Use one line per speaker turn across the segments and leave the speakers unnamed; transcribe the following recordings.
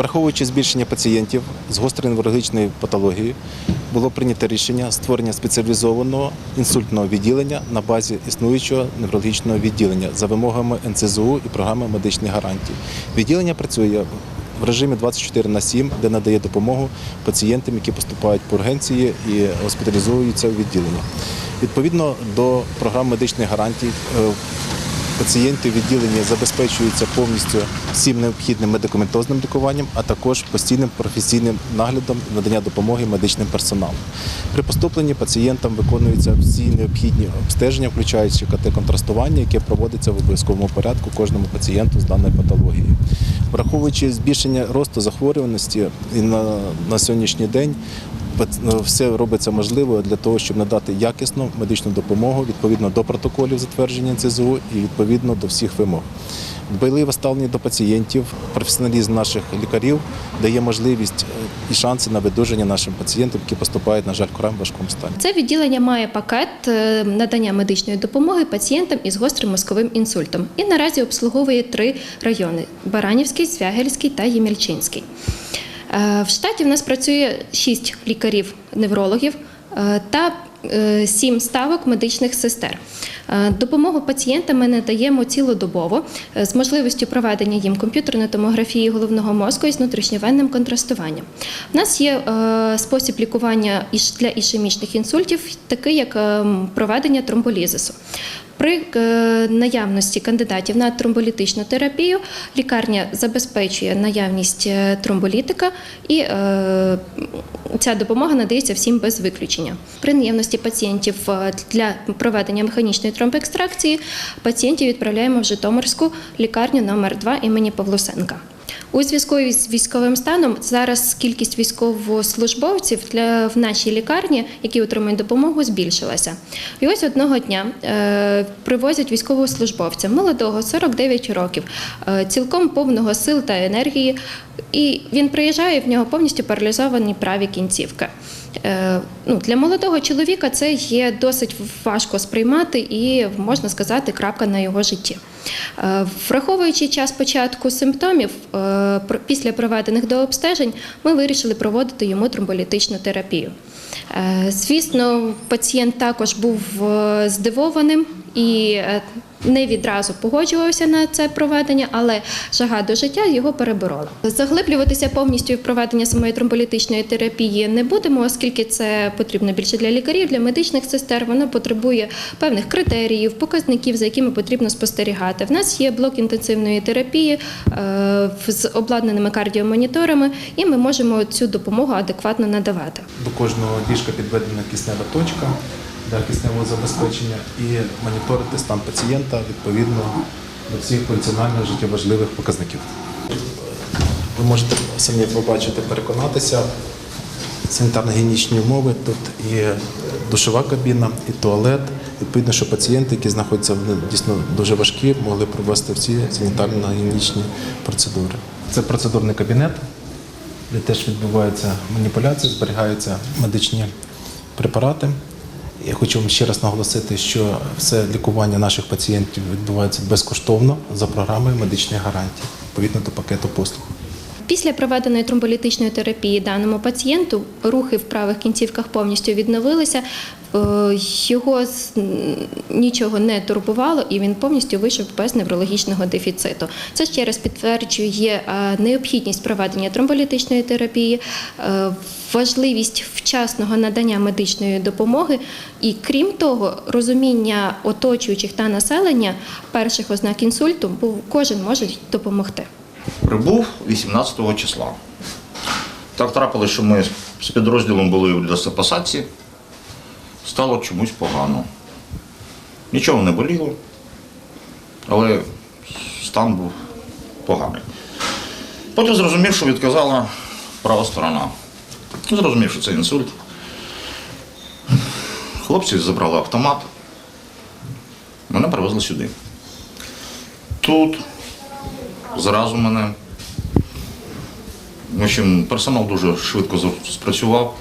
Враховуючи збільшення пацієнтів з гострою неврологічною патологією, було прийнято рішення створення спеціалізованого інсультного відділення на базі існуючого неврологічного відділення за вимогами НЦЗУ і програми медичних гарантій. Відділення працює в режимі 24 на 7, де надає допомогу пацієнтам, які поступають по ургенції і госпіталізуються у відділенні. Відповідно до програм медичних гарантій, е, пацієнти в відділенні забезпечуються повністю всім необхідним медикаментозним лікуванням, а також постійним професійним наглядом надання допомоги медичним персоналом. При поступленні пацієнтам виконуються всі необхідні обстеження, включаючи КТ-контрастування, яке проводиться в обов'язковому порядку кожному пацієнту з даною патологією. Враховуючи збільшення росту захворюваності і на, на сьогоднішній день все робиться можливе для того, щоб надати якісну медичну допомогу відповідно до протоколів затвердження НЦЗУ і відповідно до всіх вимог. Дбайливе ставлення до пацієнтів, професіоналізм наших лікарів дає можливість е, і шанси на видужання нашим пацієнтам, які поступають, на жаль, вкрай важкому стані.
Це відділення має пакет е, надання медичної допомоги пацієнтам із гострим мозковим інсультом і наразі обслуговує три райони: Баранівський, Свягельський та Ємільчинський. Е, В штаті в нас працює шість лікарів-неврологів е, та е, сім ставок медичних сестер. Е, Допомогу пацієнтам ми надаємо цілодобово е, з можливістю проведення їм комп'ютерної томографії головного мозку із внутрішньовенним контрастуванням. У нас є е, спосіб лікування для ішемічних інсультів, такий як е, проведення тромболізису. При е, наявності кандидатів на тромболітичну терапію лікарня забезпечує наявність е, тромболітика і е, ця допомога надається всім без виключення. При наявності пацієнтів для проведення механічної тромбоекстракції пацієнтів відправляємо в Житомирську лікарню номер 2 імені Павлусенка. У зв'язку з військовим станом зараз кількість військовослужбовців для в нашій лікарні, які отримують допомогу, збільшилася. І ось одного дня е, привозять військовослужбовця молодого, 49 років, е, цілком повного сил та енергії. І він приїжджає, в нього повністю паралізовані праві кінцівки. Е, ну, для молодого чоловіка це є досить важко сприймати і, можна сказати, крапка на його житті. Е, Враховуючи час початку симптомів, е, після проведених дообстежень, ми вирішили проводити йому тромболітичну терапію. Звісно, пацієнт також був здивованим і е, не відразу погоджувався на це проведення, але жага до життя його переборола. Заглиблюватися повністю в проведення самої тромболітичної терапії не будемо, оскільки це потрібно більше для лікарів, для медичних сестер. Воно потребує певних критеріїв, показників, за якими потрібно спостерігати. В нас є блок інтенсивної терапії е, з обладнаними кардіомоніторами, і ми можемо цю допомогу адекватно надавати.
До кожного ліжка підведена киснева точка для кисневого забезпечення і моніторити стан пацієнта відповідно до всіх функціонально життєважливих показників. Ви можете самі побачити, переконатися. Санітарно-гігієнічні умови тут і душова кабіна, і туалет. Відповідно, що пацієнти, які знаходяться дійсно дуже важкі, могли провести всі санітарно-гігієнічні процедури. Це процедурний кабінет, де теж відбуваються маніпуляції, зберігаються медичні препарати. Я хочу вам ще раз наголосити, що все лікування наших пацієнтів відбувається безкоштовно за програмою медичних гарантій, відповідно до пакету послуг.
Після проведеної тромболітичної терапії даному пацієнту рухи в правих кінцівках повністю відновилися. е, Його нічого не турбувало, і він повністю вийшов без неврологічного дефіциту. Це ще раз підтверджує е, необхідність проведення тромболітичної терапії, е, важливість вчасного надання медичної допомоги, і крім того, розуміння оточуючих та населення перших ознак інсульту, кожен може допомогти.
Прибув 18 числа. Так трапилося, що ми з підрозділом були в лісопосадці, стало чомусь погано. Нічого не боліло, але стан був поганий. Потім зрозумів, що відказала права сторона. Зрозумів, що це інсульт. Хлопці забрали автомат. Мене привезли сюди. Тут зразу мене. В общем, персонал дуже швидко спрацював,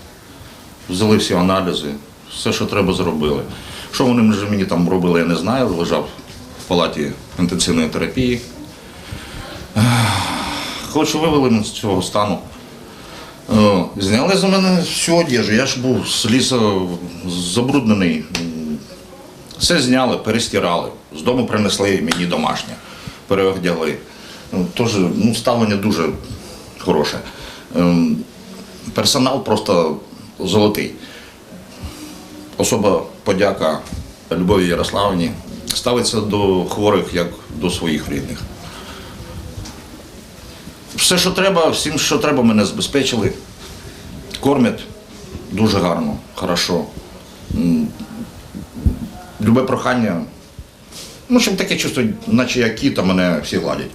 взяли всі аналізи, все, що треба, зробили. Що вони вже мені там робили, я не знаю. Лежав в палаті інтенсивної терапії. Хочу вивели мене з цього стану. Е, Зняли за мене всю одежу. Я ж був з лісу забруднений. Все зняли, перестирали. З дому принесли мені домашнє, переодягли. Ну, Тож ну, ставлення дуже хороше. Ем, Персонал просто золотий. Особа подяка Любові Ярославні ставиться до хворих як до своїх рідних. Все, що треба, всім, що треба, мене забезпечили. Кормять дуже гарно, хорошо. Любе прохання. Ну, щоб таке чувство, наче як кіт, а мене всі гладять.